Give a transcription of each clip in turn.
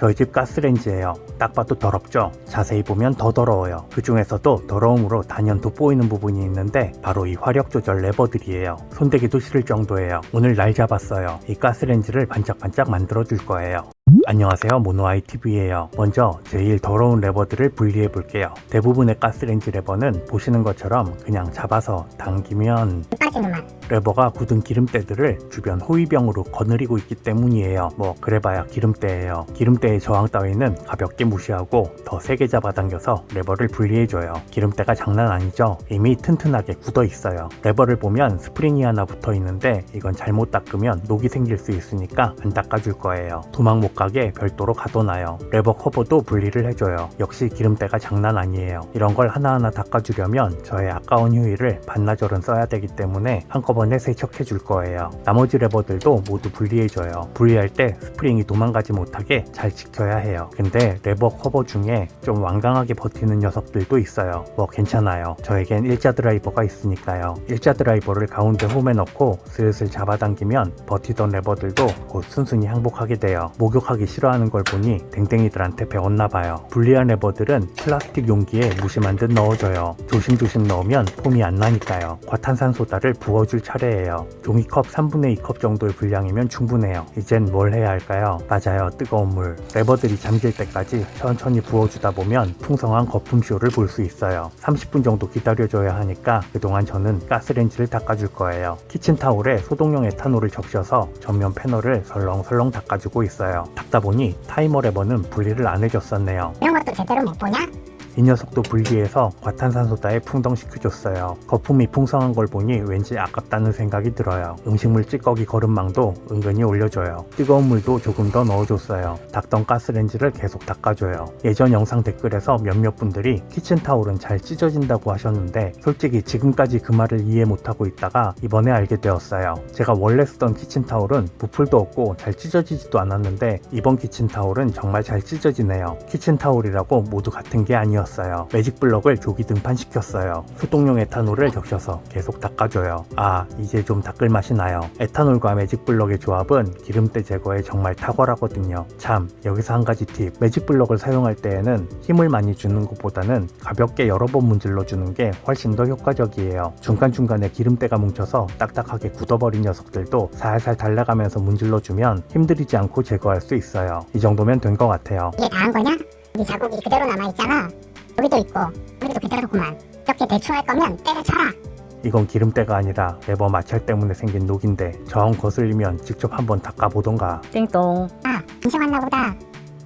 저희 집 가스레인지예요. 딱 봐도 더럽죠? 자세히 보면 더 더러워요. 그 중에서도 더러움으로 단연 돋보이는 부분이 있는데 바로 이 화력 조절 레버들이에요. 손대기도 싫을 정도예요. 오늘 날 잡았어요. 이 가스레인지를 반짝반짝 만들어 줄 거예요. 안녕하세요 모노아이 TV예요. 먼저 제일 더러운 레버들을 분리해 볼게요. 대부분의 가스레인지 레버는 보시는 것처럼 그냥 잡아서 당기면 빠지는 맛. 레버가 굳은 기름때들을 주변 호위병으로 거느리고 있기 때문이에요. 뭐 그래봐야 기름때예요. 기름때의 저항 따위는 가볍게 무시하고 더 세게 잡아당겨서 레버를 분리해줘요. 기름때가 장난 아니죠? 이미 튼튼하게 굳어 있어요. 레버를 보면 스프링이 하나 붙어 있는데 이건 잘못 닦으면 녹이 생길 수 있으니까 안 닦아줄 거예요. 도망 못 가게 별도로 가둬놔요. 레버 커버도 분리를 해줘요. 역시 기름때가 장난 아니에요. 이런 걸 하나하나 닦아주려면 저의 아까운 휴일을 반나절은 써야 되기 때문에 한꺼번에 세척해 줄 거예요. 나머지 레버들도 모두 분리해줘요. 분리할 때 스프링이 도망가지 못하게 잘 지켜야 해요. 근데 레버 커버 중에 좀 완강하게 버티는 녀석들도 있어요. 뭐 괜찮아요. 저에겐 일자 드라이버가 있으니까요. 일자 드라이버를 가운데 홈에 넣고 슬슬 잡아당기면 버티던 레버들도 곧 순순히 항복하게 돼요. 목욕하기 싫어하는 걸 보니 댕댕이들한테 배웠나 봐요. 분리한 레버들은 플라스틱 용기에 무심한 듯 넣어줘요. 조심조심 넣으면 폼이 안 나니까요. 과탄산소다를 부어줄 차례예요. 종이컵 3분의 2컵 정도의 분량이면 충분해요. 이젠 뭘 해야 할까요? 맞아요. 뜨거운 물. 레버들이 잠길 때까지 천천히 부어주다 보면 풍성한 거품쇼를 볼 수 있어요. 30분 정도 기다려줘야 하니까 그동안 저는 가스레인지를 닦아줄 거예요. 키친타올에 소독용 에탄올을 적셔서 전면 패널을 설렁설렁 닦아주고 있어요. 닦다 보니 타이머 레버는 분리를 안 해줬었네요. 이런 것도 제대로 못 보냐? 이 녀석도 분리해서 과탄산소다에 풍덩시켜줬어요. 거품이 풍성한 걸 보니 왠지 아깝다는 생각이 들어요. 음식물 찌꺼기 거름망도 은근히 올려줘요. 뜨거운 물도 조금 더 넣어줬어요. 닦던 가스레인지를 계속 닦아줘요. 예전 영상 댓글에서 몇몇 분들이 키친타올은 잘 찢어진다고 하셨는데 솔직히 지금까지 그 말을 이해 못하고 있다가 이번에 알게 되었어요. 제가 원래 쓰던 키친타올은 부풀도 없고 잘 찢어지지도 않았는데 이번 키친타올은 정말 잘 찢어지네요. 키친타올이라고 모두 같은 게 아니었어요. 매직 블럭을 조기 등판시켰어요. 소독용 에탄올을 적셔서 계속 닦아줘요. 아, 이제 좀 닦을 맛이 나요. 에탄올과 매직 블럭의 조합은 기름때 제거에 정말 탁월하거든요. 참, 여기서 한 가지 팁. 매직 블럭을 사용할 때에는 힘을 많이 주는 것보다는 가볍게 여러 번 문질러 주는 게 훨씬 더 효과적이에요. 중간중간에 기름때가 뭉쳐서 딱딱하게 굳어버린 녀석들도 살살 달래가면서 문질러 주면 힘들이지 않고 제거할 수 있어요. 이 정도면 된 것 같아요. 이게 다한 거냐? 이 자국이 그대로 남아있잖아. 여기도 있고, 여기도 그대로구만. 이렇게 대충 할 거면 때려쳐라. 이건 기름때가 아니라 레버 마찰 때문에 생긴 녹인데 저항 거슬리면 직접 한번 닦아보던가 띵동. 아, 인생 왔나 보다.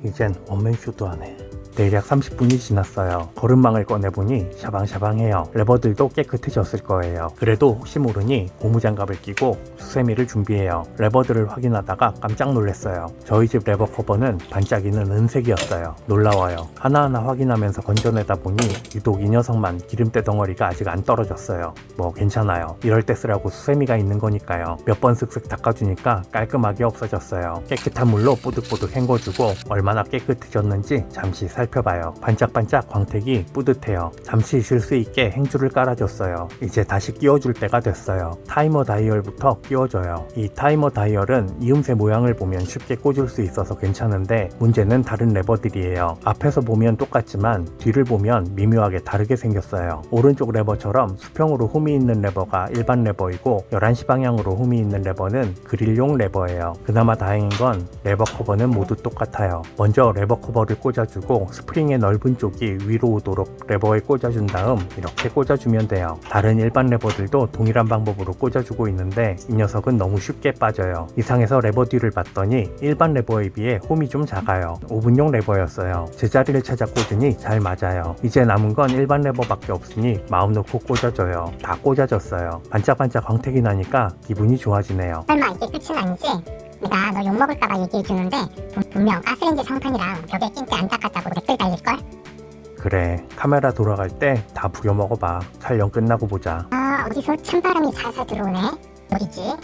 이젠 원맨쇼도 하네 대략 30분이 지났어요. 거름망을 꺼내보니 샤방샤방해요. 레버들도 깨끗해졌을 거예요. 그래도 혹시 모르니 고무장갑을 끼고 수세미를 준비해요. 레버들을 확인하다가 깜짝 놀랐어요. 저희 집 레버 커버는 반짝이는 은색이었어요. 놀라워요. 하나하나 확인하면서 건져내다 보니 유독 이 녀석만 기름때 덩어리가 아직 안 떨어졌어요. 뭐 괜찮아요. 이럴 때 쓰라고 수세미가 있는 거니까요. 몇 번 슥슥 닦아주니까 깔끔하게 없어졌어요. 깨끗한 물로 뽀득뽀득 헹궈주고 얼마나 깨끗해졌는지 잠시 살 펴봐요. 반짝반짝 광택이 뿌듯해요. 잠시 쉴 수 있게 행주를 깔아줬어요. 이제 다시 끼워줄 때가 됐어요. 타이머 다이얼부터 끼워줘요. 이 타이머 다이얼은 이음새 모양을 보면 쉽게 꽂을 수 있어서 괜찮은데 문제는 다른 레버들이에요. 앞에서 보면 똑같지만 뒤를 보면 미묘하게 다르게 생겼어요. 오른쪽 레버처럼 수평으로 홈이 있는 레버가 일반 레버이고 11시 방향으로 홈이 있는 레버는 그릴용 레버예요. 그나마 다행인 건 레버 커버는 모두 똑같아요. 먼저 레버 커버를 꽂아주고 스프링의 넓은 쪽이 위로 오도록 레버에 꽂아준 다음 이렇게 꽂아주면 돼요. 다른 일반 레버들도 동일한 방법으로 꽂아주고 있는데 이 녀석은 너무 쉽게 빠져요. 이상해서 레버 뒤를 봤더니 일반 레버에 비해 홈이 좀 작아요. 오븐용 레버였어요. 제자리를 찾아 꽂으니 잘 맞아요. 이제 남은 건 일반 레버밖에 없으니 마음 놓고 꽂아줘요. 다 꽂아졌어요. 반짝반짝 광택이 나니까 기분이 좋아지네요. 설마 이게 끝은 아니지? 내가 너 욕먹을까봐 얘기해주는데 분- 분명 가스레인지 상판이랑 벽에 낀 때 안 닦았다고 댓글 달릴걸? 그래 카메라 돌아갈 때 다 부려먹어봐 촬영 끝나고 보자 아 어디서 찬바람이 살살 들어오네 어디지?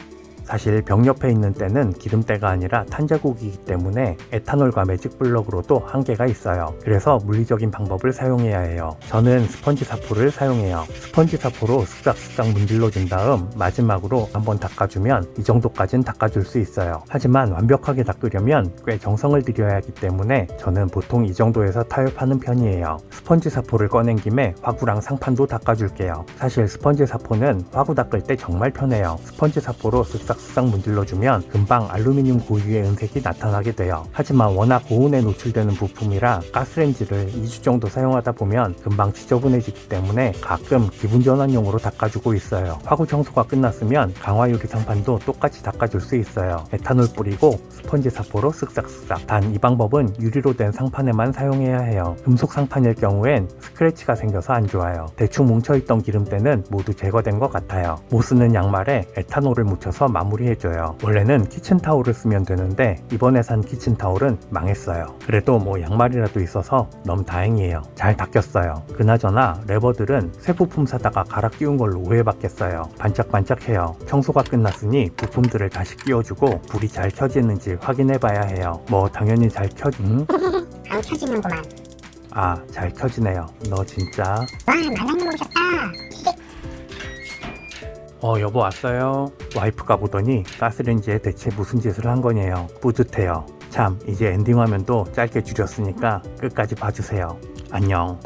사실 벽 옆에 있는 때는 기름때가 아니라 탄자국이기 때문에 에탄올과 매직 블럭으로도 한계가 있어요. 그래서 물리적인 방법을 사용해야 해요. 저는 스펀지 사포를 사용해요. 스펀지 사포로 쓱싹쓱싹 문질러 준 다음 마지막으로 한번 닦아주면 이 정도까진 닦아줄 수 있어요. 하지만 완벽하게 닦으려면 꽤 정성을 들여야 하기 때문에 저는 보통 이 정도에서 타협하는 편이에요. 스펀지 사포를 꺼낸 김에 화구랑 상판도 닦아줄게요. 사실 스펀지 사포는 화구 닦을 때 정말 편해요. 스펀지 사포로 쓱싹 쓱싹 문질러주면 금방 알루미늄 고유의 은색이 나타나게 돼요. 하지만 워낙 고온에 노출되는 부품이라 가스렌지를 2주 정도 사용하다 보면 금방 지저분해지기 때문에 가끔 기분 전환용으로 닦아주고 있어요. 화구 청소가 끝났으면 강화유리 상판도 똑같이 닦아줄 수 있어요. 에탄올 뿌리고 스펀지 사포로 쓱싹쓱싹. 단 이 방법은 유리로 된 상판에만 사용해야 해요. 금속 상판일 경우엔 스크래치가 생겨서 안 좋아요. 대충 뭉쳐있던 기름때는 모두 제거된 것 같아요. 못 쓰는 양말에 에탄올을 묻혀서 마무 리해줘요. 원래는 키친타올을 쓰면 되는데 이번에 산 키친타올은 망했어요. 그래도 뭐 양말이라도 있어서 너무 다행이에요. 잘 닦였어요. 그나저나 레버들은 새 부품 사다가 갈아 끼운 걸로 오해받겠어요. 반짝반짝해요. 청소가 끝났으니 부품들을 다시 끼워주고 불이 잘 켜지는지 확인해봐야 해요. 뭐 당연히 잘 켜... 응? 안 켜지는구만. 아, 잘 켜지네요. 너 진짜... 와 마당님 오셨다. 어, 여보 왔어요. 와이프가 보더니 가스레인지에 대체 무슨 짓을 한 거냐요. 뿌듯해요. 참, 이제 엔딩 화면도 짧게 줄였으니까 끝까지 봐주세요. 안녕.